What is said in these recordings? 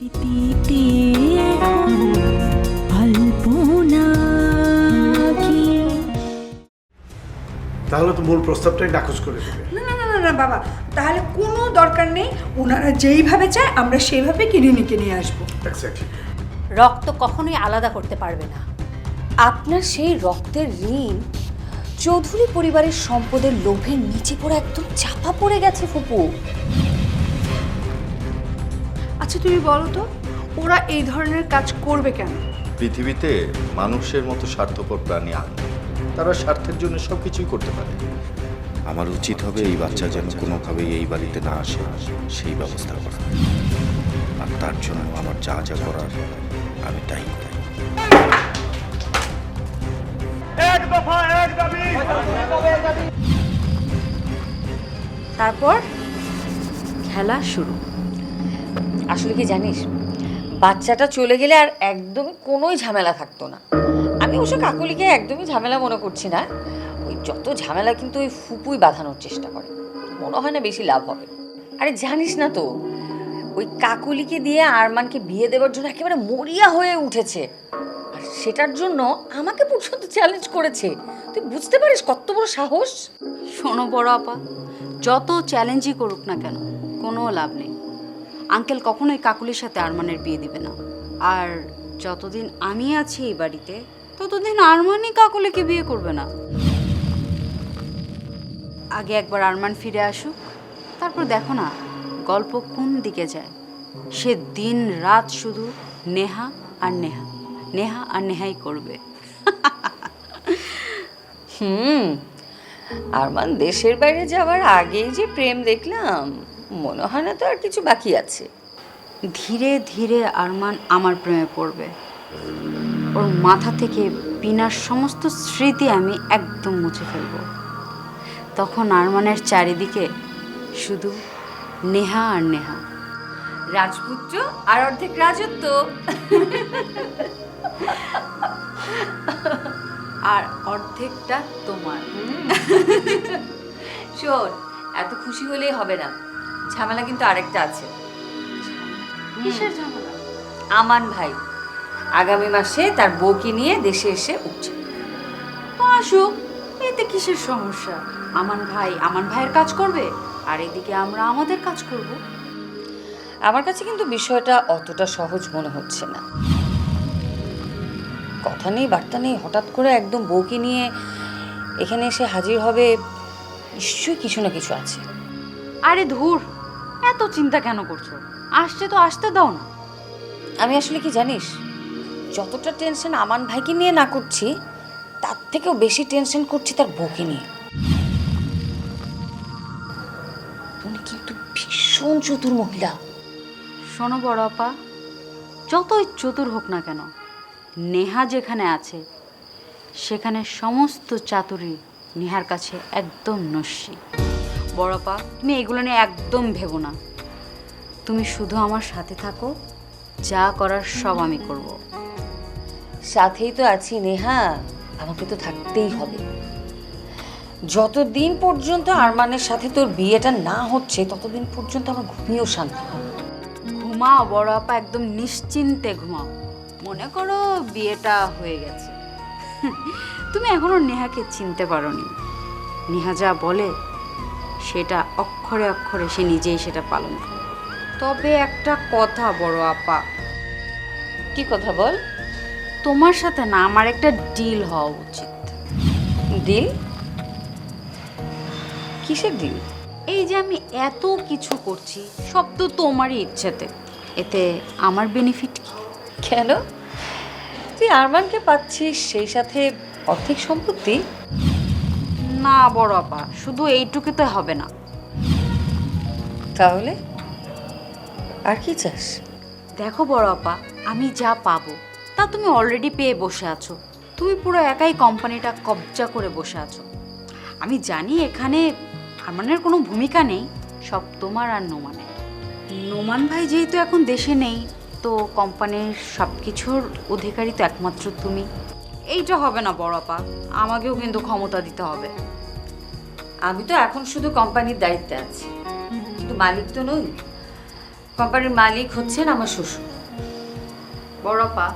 তাহলে তো মূল প্রস্তাবটাই নাকচ করে দেবে। না না না না না বাবা তাহলে কোনো দরকার নেই ওনারা যেইভাবে চায় আমরা সেইভাবে ক্লিনিকে নিয়ে আসব। এক্স্যাক্টলি রক্ত কখনোই আলাদা করতে পারবে না। আপনার সেই রক্তের ঋণ চৌধুরী পরিবারের সম্পদের লোভের নিচে পড়ে একদম চাপা পড়ে গেছে ফুপু। তুমি বলো তো ওরা এই ধরনের কাজ করবে কেন? পৃথিবীতে মানুষের মতো স্বার্থপর প্রাণী আর নেই। তারা স্বার্থের জন্য সব কিছুই করতে পারে। আমার উচিত হবে এই বাচ্চা যেন কোনোভাবেই এই বাড়িতে না আসে সেই ব্যবস্থা করা আর তার জন্য আমার যা যা করার আমি তাই করি। তারপর খেলা শুরু। আসলে কি জানিস? বাচ্চাটা চলে গেলে আর একদমই কোনোই ঝামেলা থাকতো না। আমি অবশ্য কাকুলিকে একদমই ঝামেলা মনে করছি না। ওই যত ঝামেলা কিন্তু ওই ফুপুই বাঁধানোর চেষ্টা করে। মনে হয় না বেশি লাভ হবে। আরে জানিস না তো, ওই কাকুলিকে দিয়ে আরমানকে বিয়ে দেওয়ার জন্য একেবারে মরিয়া হয়ে উঠেছে। আর সেটার জন্য আমাকে পর্যন্ত চ্যালেঞ্জ করেছে। তুই বুঝতে পারিস কত বড় সাহস? শোনো বড় আপা, যত চ্যালেঞ্জই করুক না কেন, কোনো লাভ নেই। আঙ্কেল কখনোই কাকুলির সাথে আরমানের বিয়ে দিবে না। আর যতদিন আমি আছি এই বাড়িতে, ততদিন আরমানই কাকুলিকে বিয়ে করবে না। আগে একবার আরমান ফিরে আসুক, তারপর দেখো না গল্প কোন দিকে যায়। সে দিন রাত শুধু নেহা আর নেহা নেহা আর নেহাই করবে। হুম, আরমান দেশের বাইরে যাওয়ার আগেই যে প্রেম দেখলাম। মনে হয় না তো আর কিছু বাকি আছে। ধীরে ধীরে আরমান আমার প্রেমে পড়বে। ওর মাথা থেকে বিনার সমস্ত স্মৃতি আমি একদম মুছে ফেলব। তখন আরমানের চারিদিকে শুধু নেহা আর নেহা। রাজপুত্র আর অর্ধেক রাজত্ব। আর অর্ধেকটা তোমার। শোন এত খুশি হলেই হবে না। ঝামেলা কিন্তু আরেকটা আছে। কিসের ঝামেলা? আমান ভাই আগামী মাসে তার বউকে নিয়ে দেশে এসে উঠছে। তো আসুক এতে কিসের সমস্যা? আমান ভাই আমান ভাইয়ের কাজ করবে? আর এদিকে আমরা আমাদের কাজ করব। আমার কাছে কিন্তু বিষয়টা অতটা সহজ মনে হচ্ছে না। কথা নেই বার্তা নেই হঠাৎ করে একদম বউকে নিয়ে এখানে এসে হাজির হবে নিশ্চয়ই কিছু না কিছু আছে। আরে ধুর এত চিন্তা কেন করছ? আসছে তো আসতে দাও না। আমি আসলে কি জানিস? যতটা টেনশন আমান ভাইকে নিয়ে না করছি তার থেকেও বেশি টেনশন করছি তার বউকে নিয়ে। উনি কিন্তু ভীষণ চতুর মহিলা। শোনো বড় আপা যতই চতুর হোক না কেন নেহা যেখানে আছে সেখানে সমস্ত চাতুরি নেহার কাছে একদম নস্যি। বড় আপা তুমি এগুলো নিয়ে একদম ভেবো না। তুমি শুধু আমার সাথে থাকো, যা করার সব আমি করব। সাথেই তো আছি নেহা, আমাকে তো থাকতেই হবে। যতদিন পর্যন্ত আরমানের সাথে তোর বিয়েটা না হচ্ছে, ততদিন পর্যন্ত আমার ঘুমিয়েও শান্তি হবে ঘুমাও বড় আপা, একদম নিশ্চিন্তে ঘুমাও। মনে করো বিয়েটা হয়ে গেছে। তুমি এখনও নেহাকে চিনতে পারোনি। নেহা যা বলে সেটা অক্ষরে অক্ষরে সে নিজেই সেটা পালন করে। তবে একটা কথা বড় আপা। কি কথা বল? তোমার সাথে না আমার একটা ডিল হওয়া উচিত। ডিল কিসের ডিল এই যে আমি এত কিছু করছি সব তো তোমারই ইচ্ছেতে। এতে আমার বেনিফিট কি? কেন? তুই আরমানকে পাচ্ছিস সেই সাথে অর্ধেক সম্পত্তি? না বড় আপা। শুধু এইটুকুতে হবে না। তাহলে? আর কি চাস? দেখো বড় আপা আমি যা পাবো তা তুমি অলরেডি পেয়ে বসে আছো। তুমি পুরো একাই কোম্পানিটা কবজা করে বসে আছো। আমি জানি এখানে আমানের কোনো ভূমিকা নেই সব তোমার আর নোমানের। নোমান ভাই যেহেতু এখন দেশে নেই তো কোম্পানির সব কিছুর অধিকারী তো একমাত্র তুমি। এইটা হবে না বড় আপা। আমাকেও কিন্তু ক্ষমতা দিতে হবে। আমি তো এখন শুধু কোম্পানির দায়িত্বে আছি। কিন্তু মালিক তো নই। কোম্পানির মালিক হচ্ছেন আমার শ্বশুর। বড়পা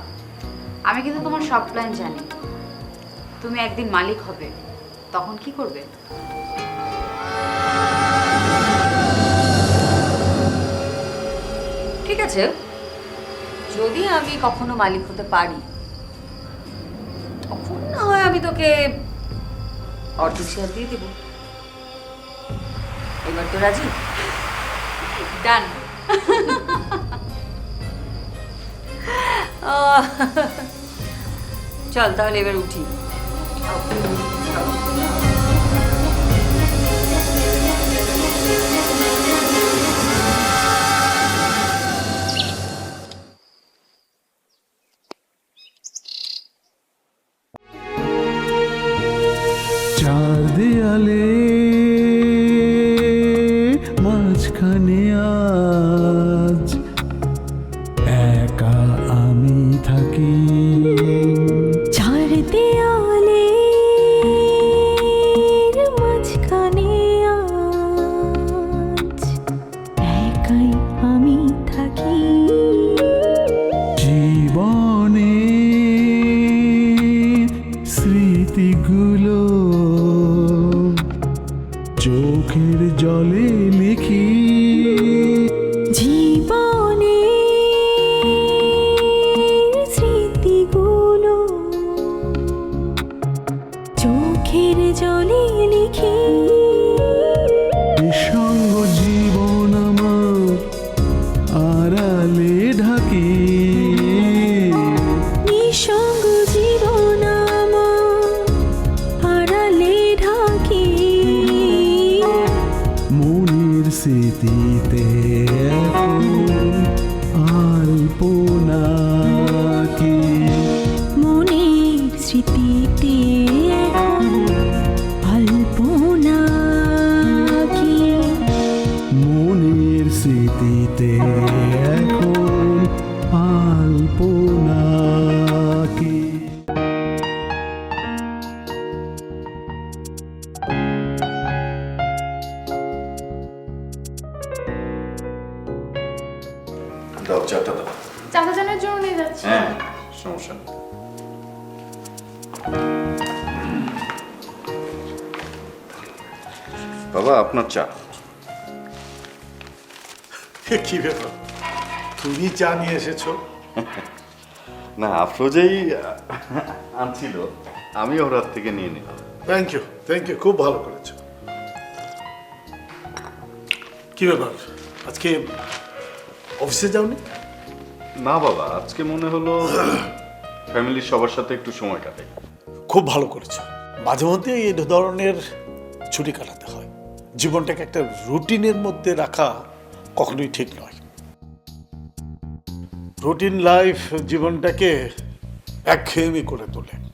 আমি কিন্তু তোমার সব প্ল্যান জানি। তুমি একদিন মালিক হবে, তখন কি করবে? ঠিক আছে। যদি আমি কখনো মালিক হতে পারি আমি তোকে অর্ধেক শেয়ার দিয়ে দেবো। এবার তো রাজি? ডান চল তাহলে এবার উঠি। স্মৃতিতে সমস্যা নেই বাবা আপনার চা। কি ব্যাপার? তুমি চা নিয়ে এসেছ? না আফরোজেই আনছিল আমি ওর হাত থেকে নিয়ে নিলাম। থ্যাংক ইউ থ্যাংক ইউ খুব ভালো করেছ। কি ব্যাপার? আজকে অফিসে যাওনি? না বাবা আজকে মনে হলো ফ্যামিলির সবার সাথে একটু সময় কাটাই খুব ভালো করেছ। মাঝে মধ্যে এই ধরনের ছুটি কাটাতে হয়। জীবনটাকে একটা রুটিনের মধ্যে রাখা কখনোই ঠিক নয়। রুটিন লাইফ জীবনটাকে একঘেয়েমি করে তোলে।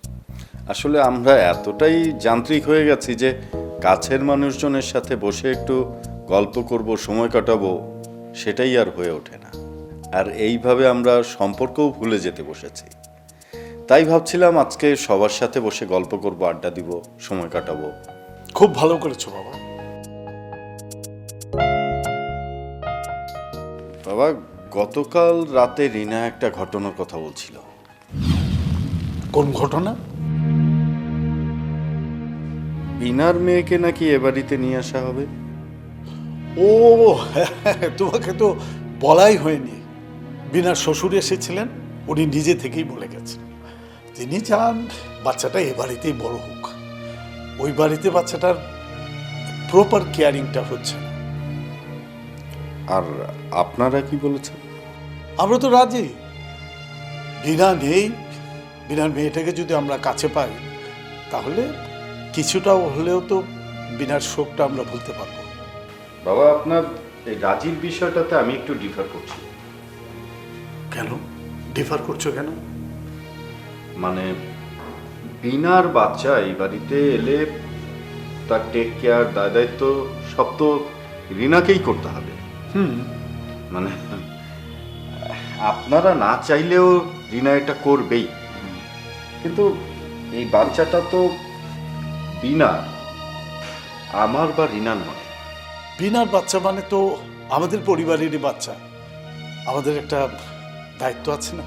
আসলে আমরা এতটাই যান্ত্রিক হয়ে গেছি যে কাছের মানুষজনের সাথে বসে একটু গল্প করব সময় কাটাবো সেটাই আর হয়ে ওঠে না। আর এইভাবে আমরা সম্পর্কও ভুলে যেতে বসেছি। তাই ভাবছিলাম আজকে সবার সাথে বসে গল্প করব আড্ডা দিব সময় কাটাবো। খুব ভালো করেছ বাবা। বাবা গতকাল রাতে রিনা একটা ঘটনার কথা বলছিল। কোন ঘটনা? বিনার মেয়েকে নাকি এ বাড়িতে নিয়ে আসা হবে? ও তোমাকে তো বলাই হয়নি। বিনা শ্বশুর এসেছিলেন উনি নিজে থেকেই বলে গেছেন। তিনি চান বাচ্চাটা এ বাড়িতেই বড় হোক। ওই বাড়িতে বাচ্চাটার প্রপার কেয়ারিংটা হচ্ছে। না আর আপনারা কি বলেছেন? আমরা তো রাজি। বিনা নেই বিনার মেয়েটাকে যদি আমরা কাছে পাই তাহলে কিছুটা হলেও তো বিনার শোকটা আমরা ভুলতে পারব। বাবা আপনার এই রাজির বিষয়টাতে আমি একটু ডিফার করছি। কেন? ডিফার করছ কেন? মানে বিনার বাচ্চা এই বাড়িতে এলে তার টেক কেয়ার দায় দায়িত্ব সব তো রিনাকেই করতে হবে। হুম। মানে আপনারা না চাইলেও রিনা এটা করবেই। কিন্তু এই বাচ্চাটা তো বিনা আমার বা রিনার নয়। বিনার বাচ্চা মানে তো আমাদের পরিবারেরই বাচ্চা। আমাদের একটা দায়িত্ব আছে না?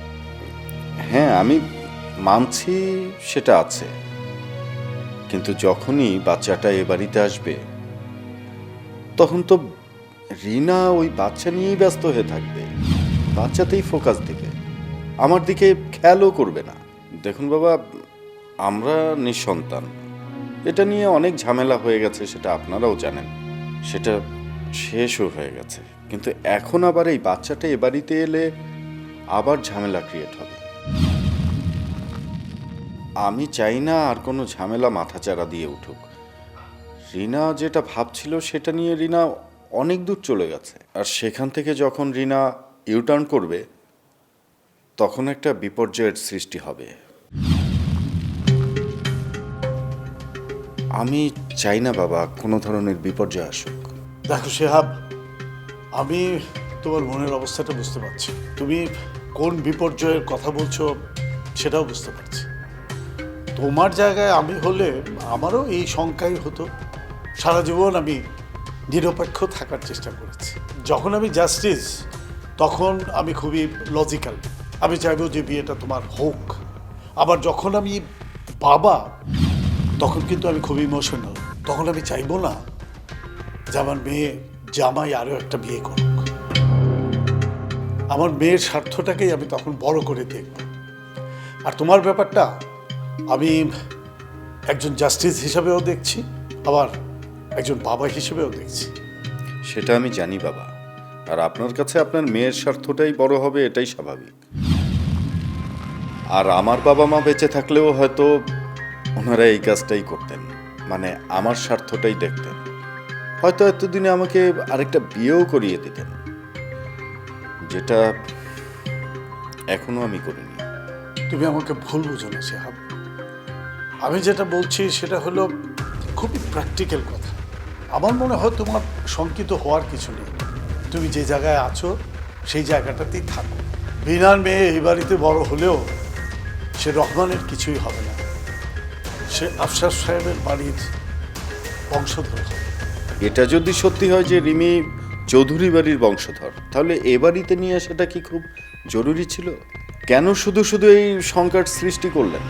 হ্যাঁ আমি মানছি সেটা আছে। কিন্তু যখনই বাচ্চাটা এ বাড়িতে আসবে, তখন তো রিনা ওই বাচ্চা নিয়েই ব্যস্ত হয়ে থাকবে। বাচ্চাতেই ফোকাস দিবে। আমার দিকে খেয়ালও করবে না। দেখুন বাবা, আমরা নিঃসন্তান। এটা নিয়ে অনেক ঝামেলা হয়ে গেছে, সেটা আপনারাও জানেন। সেটা শেষও হয়ে গেছে। কিন্তু এখন আবার এই বাচ্চাটা এ বাড়িতে এলে আবার ঝামেলা ক্রিয়েট হবে। আমি চাই না আর কোনো ঝামেলা মাথাচাড়া দিয়ে উঠুক। রিনা যেটা ভাবছিল সেটা নিয়ে রিনা অনেক দূর চলে গেছে। আর সেখান থেকে যখন রিনা ইউটার্ন করবে, তখন একটা বিপর্যয়ের সৃষ্টি হবে। আমি চাই না বাবা কোনো ধরনের বিপর্যয় আসুক। দেখো শেহাব আমি তোমার মনের অবস্থাটা বুঝতে পারছি। তুমি কোন বিপর্যয়ের কথা বলছো সেটাও বুঝতে পারছি। তোমার জায়গায় আমি হলে আমারও এই শঙ্কাই হতো। সারা জীবন আমি নিরপেক্ষ থাকার চেষ্টা করেছি। যখন আমি জাস্টিস তখন আমি খুবই লজিক্যাল আমি চাইব যে বিয়েটা তোমার হোক। আবার যখন আমি বাবা, তখন কিন্তু আমি খুব ইমোশনাল তখন আমি চাইব না যে আমার মেয়ে জামাই আরও একটা বিয়ে করুক। আমার মেয়ের স্বার্থটাকেই আমি তখন বড় করে দেখব। আর তোমার ব্যাপারটা আমি একজন জাস্টিস হিসাবেও দেখছি, আবার একজন বাবা হিসেবেও দেখছি। সেটা আমি জানি বাবা। আর আপনার কাছে আপনার মেয়ের স্বার্থটাই বড় হবে, এটাই স্বাভাবিক। আর আমার বাবা মা বেঁচে থাকলেও হয়তো ওনারা এই কাজটাই করতেন মানে আমার স্বার্থটাই দেখতেন। হয়তো এতদিনে আমাকে আরেকটা বিয়েও করিয়ে দিতেন। যেটা এখনও আমি করিনি। তুমি আমাকে ভুল বুঝো না সেহাব। আমি যেটা বলছি সেটা হলো খুবই প্র্যাকটিক্যাল কথা। আমার মনে হয় তোমার শঙ্কিত হওয়ার কিছু নেই। তুমি যে জায়গায় আছো সেই জায়গাটাতেই থাকো। বিনার মেয়ে এই বাড়িতে বড় হলেও সে রহমানের কিছুই হবে না। সে আফসার সাহেবের বাড়ির বংশধর হবে। এটা যদি সত্যি হয় যে রিমি চৌধুরী বাড়ির বংশধর। তাহলে এ বাড়িতে নিয়ে আসাটা কি খুব জরুরি ছিল? কেন শুধু শুধু এই সংকট সৃষ্টি করলেন?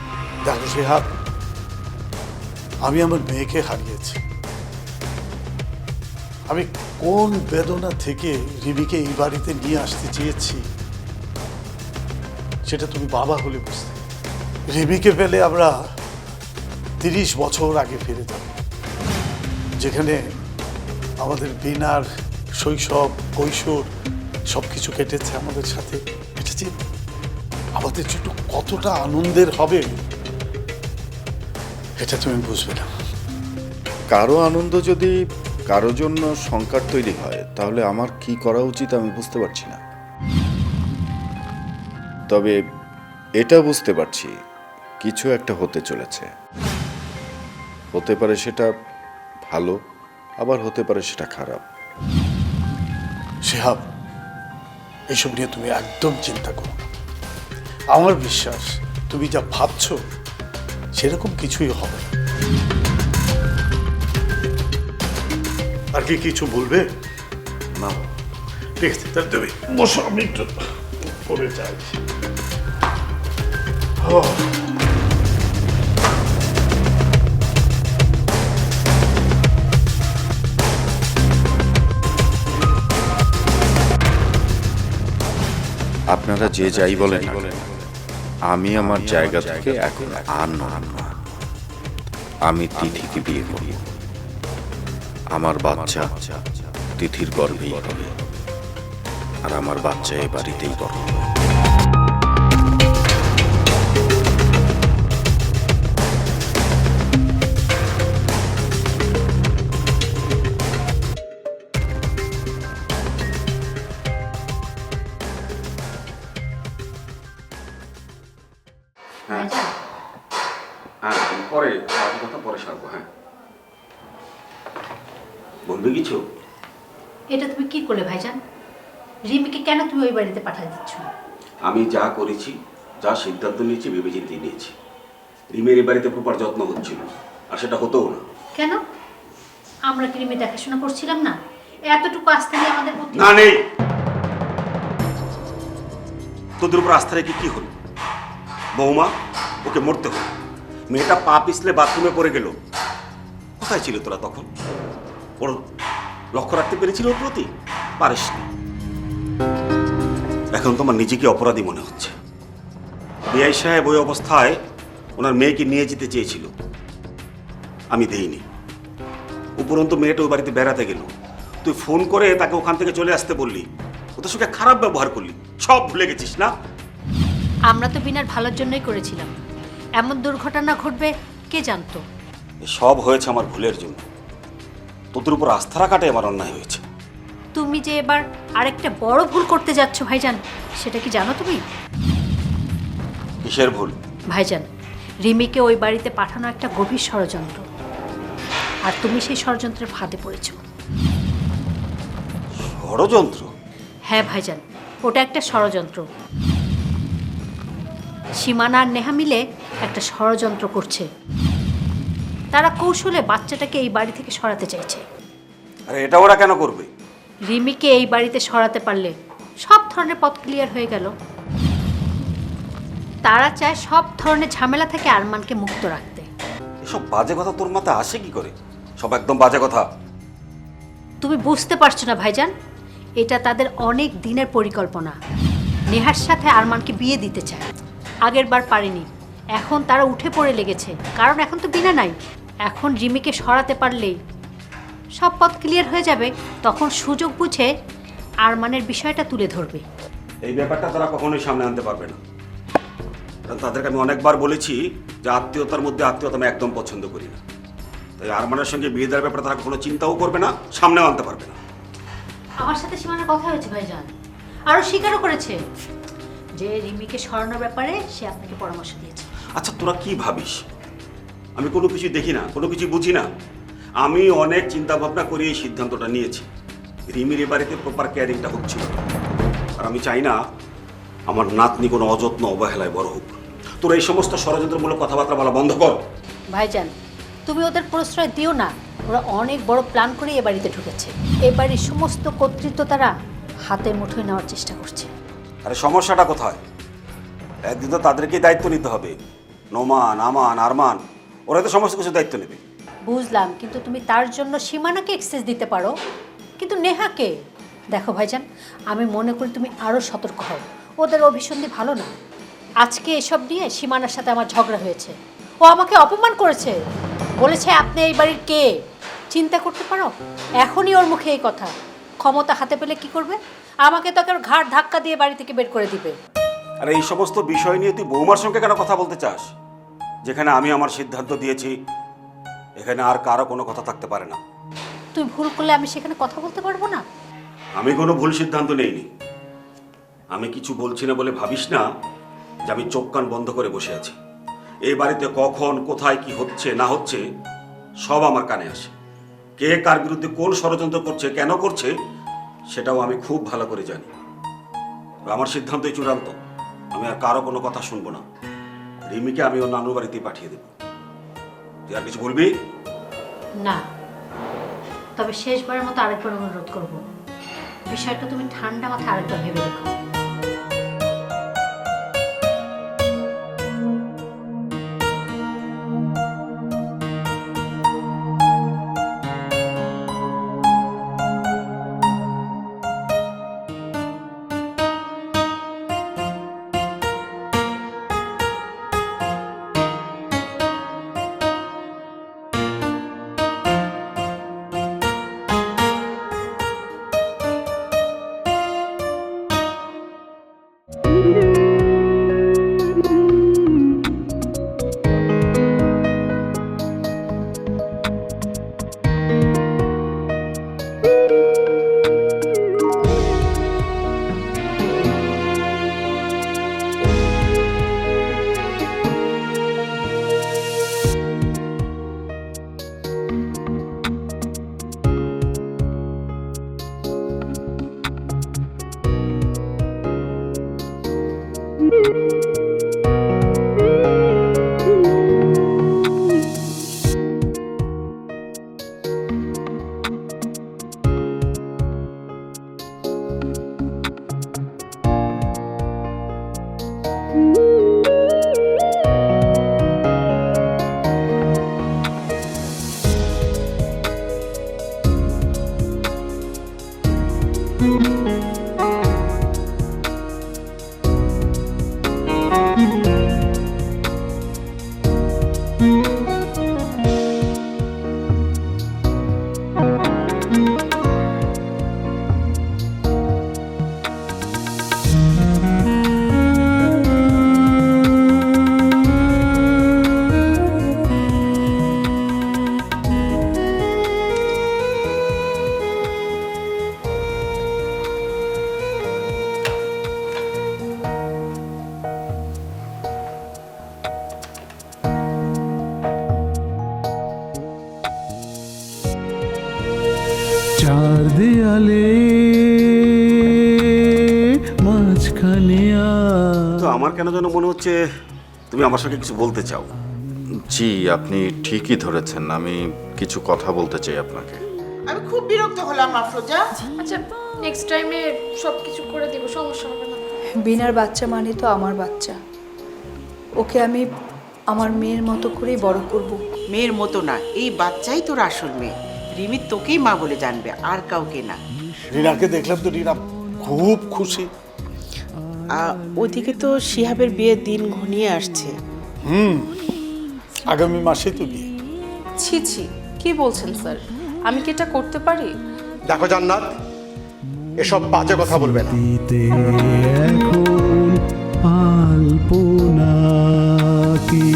আমি আমার মেয়েকে হারিয়েছি। আমি কোন বেদনা থেকে রিমিকে এই বাড়িতে নিয়ে আসতে চেয়েছি, সেটা তুমি বাবা হলে বুঝতে। রিবিকে পেলে আমরা তিরিশ বছর আগে ফিরে যাব, যেখানে আমাদের বিনার শৈশব, কৈশোর সব কিছু কেটেছে আমাদের সাথে। যে আমাদের জন্য কতটা আনন্দের হবে, এটা তুমি বুঝবে না। কারও আনন্দ যদি কারও জন্য সংকট তৈরি হয়, তাহলে আমার কি করা উচিত আমি বুঝতে পারছি না। তবে এটা বুঝতে পারছি, কিছু একটা হতে চলেছে। হতে পারে সেটা ভালো, আবার হতে পারে সেটা খারাপ। শেহাব, এসব নিয়ে তুমি একদম চিন্তা করো আমার বিশ্বাস, তুমি যা ভাবছ, সেরকম কিছুই হবে আর কি কিছু বলবে? না। ঠিক আছে, তাহলে বসো, আমি একটু করে যাই আপনারা যে যাই বলেন না আমি আমার জায়গা থেকে এখন আর না আমি তিথিকে বিয়ে করি আমার বাচ্চা তিথির গর্ভেই হবে। আর আমার বাচ্চা এ বাড়িতেই বড় বলবে কিছু? এটা তুমি কি করলে ভাইজান? রিমিকে কেন তুমি ওই বাড়িতে পাঠিয়ে দিচ্ছ? আমি যা করেছি যা সিদ্ধান্ত নিয়েছি ভেবেচিন্তে নিয়েছি। রিমের এই বাড়িতে প্রপার যত্ন হচ্ছিল আর সেটা হতোও না। কেন? আমরা কি রিমি দেখাশোনা করছিলাম না? এতটুকু আস্থা নিয়ে আমাদের প্রতি না নেই! তোদের উপর আস্থা রেখে কি হলো? বৌমা ওকে মরতে হলো। মেয়েটা পা পিছলে বাথরুমে পড়ে গেল। কোথায় ছিল তোরা তখন? ওর লক্ষ্য রাখতে পেরেছিল ওর প্রতি? পারিসনি এখন তোমার নিজেকে অপরাধী মনে হচ্ছে। বিআই সাহেব ওই অবস্থায় ওনার মেয়েকে নিয়ে যেতে চেয়েছিল। আমি দেইনি। উপরন্তু মেয়েটা ওই বাড়িতে বেড়াতে গেল। তুই ফোন করে তাকে ওখান থেকে চলে আসতে বললি। ওদের সঙ্গে খারাপ ব্যবহার করলি। সব ভুলে গেছিস না? আমরা তো বিনার ভালোর জন্যই করেছিলাম। এমন দুর্ঘটনা ঘটবে কে জানতো? সব হয়েছে আমার ভুলের জন্য। তোদের উপর আস্থা রাখাটাই আমার অন্যায় হয়েছে। তুমি যে এবার আরেকটা বড় ভুল করতে যাচ্ছ ভাইজান সেটা কি জানো তুমি? কিসের ভুল? ভাইজান রিমিকে ওই বাড়িতে পাঠানো একটা গভীর ষড়যন্ত্র। আর তুমি সেই ষড়যন্ত্রের ফাঁদে পড়েছ। ষড়যন্ত্র? হ্যাঁ ভাইজান ওটা একটা ষড়যন্ত্র। সীমানা আর নেহা মিলে একটা ষড়যন্ত্র করছে। তারা কৌশলে বাচ্চাটাকে এই বাড়ি থেকে সরাতে চাইছে। আরে এটা ওরা কেন করবে? রিমিকে এই বাড়িতে সরাতে পারলে সব ধরনের পথ ক্লিয়ার হয়ে গেল। তারা চায় সব ধরনের ঝামেলা থেকে আরমানকে মুক্ত রাখতে। এসব বাজে কথা তোর মাথায় আসে কি করে? সব একদম বাজে কথা। তুমি বুঝতে পারছ না ভাইজান এটা তাদের অনেক দিনের পরিকল্পনা। নেহার সাথে আরমানকে বিয়ে দিতে চায়। আগের বার পারেনি। এখন তারা উঠে পড়ে লেগেছে। কারণ এখন তো বিনা নাই। এখন রিমিকে সরাতে পারলেই। সব পথ ক্লিয়ার হয়ে যাবে তখন সুযোগ বুঝে আরমানের বিষয়টা তুলে ধরবে। এই ব্যাপারটা তারা কখনোই সামনে আনতে পারবে না। কারণ তাদেরকে আমি অনেকবার বলেছি যে আত্মীয়তার মধ্যে আত্মীয়তা আমি একদম পছন্দ করি না। তাই আরমানের সঙ্গে বিয়ে দেওয়ার ব্যাপারে তারা কখনো চিন্তাও করবে না সামনেও আনতে পারবে না। আমার সাথে সীমানার কথা হয়েছে ভাইজান। আরও স্বীকারও করেছে যে রিমিকে সরানোর ব্যাপারে সে আপনাকে পরামর্শ দিয়েছে। আচ্ছা তোরা কি ভাবিস? আমি কোনো কিছু দেখি না কোনো কিছু বুঝি না। আমি অনেক চিন্তা ভাবনা করে এই সিদ্ধান্তটা নিয়েছি। রিমির এ বাড়িতে প্রপার কেয়ারিংটা হচ্ছিল। আর আমি চাই না আমার নাতনি কোনো অযত্ন অবহেলায় বড় হোক। তোরা এই সমস্ত ষড়যন্ত্রমূলক কথাবার্তা বলা বন্ধ কর। ভাইজান তুমি ওদের প্রশ্রয় দিও না। ওরা অনেক বড় প্ল্যান করে এ বাড়িতে ঢুকেছে। এ বাড়ির সমস্ত কর্তৃত্ব তারা হাতের মুঠোয় নেওয়ার চেষ্টা করছে। আরে সমস্যাটা কোথায়? একদিন তো তাদেরকেই দায়িত্ব নিতে হবে। নোমান আমান আরমান ওরা তো সমস্ত কিছু দায়িত্ব নেবে। বুঝলাম কিন্তু তুমি তার জন্য সীমানাকে এক্সেস দিতে পারো। কিন্তু নেহাকে? দেখো ভাইজান আমি মনে করি তুমি আরও সতর্ক হও। ওদের অভিসন্ধি ভালো না। আজকে এসব নিয়ে সীমানার সাথে আমার ঝগড়া হয়েছে। ও আমাকে অপমান করেছে। বলেছে আপনি এই বাড়ির কে? চিন্তা করতে পারো? এখনই ওর মুখে এই কথা। ক্ষমতা হাতে পেলে কি করবে? আমাকে তো কেউ ঘাট ধাক্কা দিয়ে বাড়ি থেকে বের করে দিবে। আর এই সমস্ত বিষয় নিয়ে তুই বৌমার সঙ্গে কেন কথা বলতে চাস? যেখানে আমি আমার সিদ্ধান্ত দিয়েছি এখানে আর কারও কোনো কথা থাকতে পারে না। তুই ভুল করলে আমি সেখানে কথা বলতে পারব না? আমি কোনো ভুল সিদ্ধান্ত নেইনি। আমি কিছু বলছি না বলে ভাবিস না যে আমি চোখ কান বন্ধ করে বসে আছি। এই বাড়িতে কখন কোথায় কি হচ্ছে না হচ্ছে সব আমার কানে আসে। কে কার বিরুদ্ধে কোন ষড়যন্ত্র করছে কেন করছে সেটাও আমি খুব ভালো করে জানি। আমার সিদ্ধান্তই চূড়ান্ত। আমি আর কারও কোনো কথা শুনব না। রিমিকে আমি ওর নানুর বাড়িতে পাঠিয়ে দেব। তুই আর কিছু বলবি? না। তবে শেষবারের মতো আরেকবার অনুরোধ করব। বিষয়টা তুমি ঠান্ডা মাথায় আরেকবার ভেবে দেখো। যেন মনে হচ্ছে তুমি আমার সঙ্গে কিছু বলতে চাও। জি আপনি ঠিকই ধরেছেন। আমি কিছু কথা বলতে চাই আপনাকে। আমি খুব বিরক্ত হলাম আফরোজা। আচ্ছা নেক্সট টাইমে সব কিছু করে দেবো সমস্যা হবে না। বিনার বাচ্চা মানে তো আমার বাচ্চা। ওকে আমি আমার মেয়ের মতো করেই বড় করব। মেয়ের মতো না এই বাচ্চাই তোর আসল মেয়ে। রিমি তোকেই মা বলে জানবে আর কাউকে না। রিনাকে দেখলাম তো রিনা খুব খুশি। ওদিকে তো শিহাবের বিয়ের দিন ঘনিয়ে আসছে। হুম আগামী মাসে তো বিয়ে। ছি ছি কি বলছেন স্যার? আমি কি এটা করতে পারি? দেখো জান্নাত এসব বাজে কথা বলবে না। এখন আলপনা কি?